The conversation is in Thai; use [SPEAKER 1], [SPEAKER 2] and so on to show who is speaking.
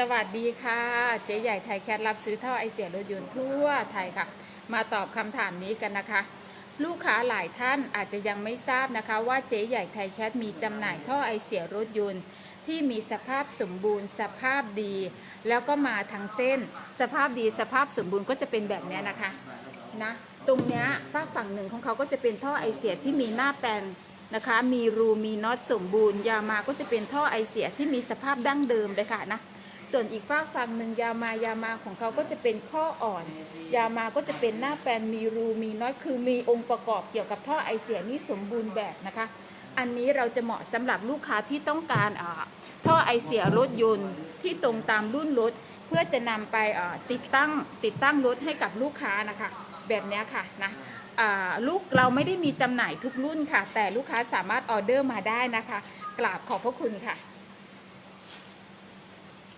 [SPEAKER 1] สวัสดีค่ะ เจ๊ใหญ่ไทยแคทรับซื้อท่อไอเสียรถยนต์ทั่วไทยค่ะ มาตอบคำถามนี้กันนะคะ ลูกค้าหลายท่านอาจจะยังไม่ทราบนะคะ ว่าเจ๊ใหญ่ไทยแคทมีจำหน่ายท่อไอเสียรถยนต์ที่มีสภาพสมบูรณ์สภาพดี แล้วก็มาทั้งเส้น สภาพดีสภาพสมบูรณ์ก็จะเป็นแบบนี้นะคะนะตรงเนี้ยฝากฝั่งหนึ่งของเขาก็จะเป็นท่อไอเสียที่มีหน้าแปลนนะคะ มีรูมีน็อตสมบูรณ์ ยามาก็จะเป็นท่อไอเสียที่มีสภาพดั้งเดิมเลยค่ะนะ ส่วนอีกฝากฝั่งหนึ่งยามายามาของเขาก็จะเป็นข้ออ่อน ยามาก็จะเป็นหน้าแปลนมีรูมีน้อยคือมีองค์ประกอบเกี่ยวกับท่อไอเสียนี่สมบูรณ์แบบนะคะ อันนี้เราจะเหมาะสำหรับลูกค้าที่ต้องการท่อไอเสียรถยนต์ที่ตรงตามรุ่นรถ เพื่อจะนำไปติดตั้งติดตั้งรถให้กับลูกค้านะคะ แบบนี้ค่ะนะลูกเราไม่ได้มีจำหน่ายทุกรุ่นค่ะ แต่ลูกค้าสามารถออเดอร์มาได้นะคะ กราบขอบพระคุณค่ะ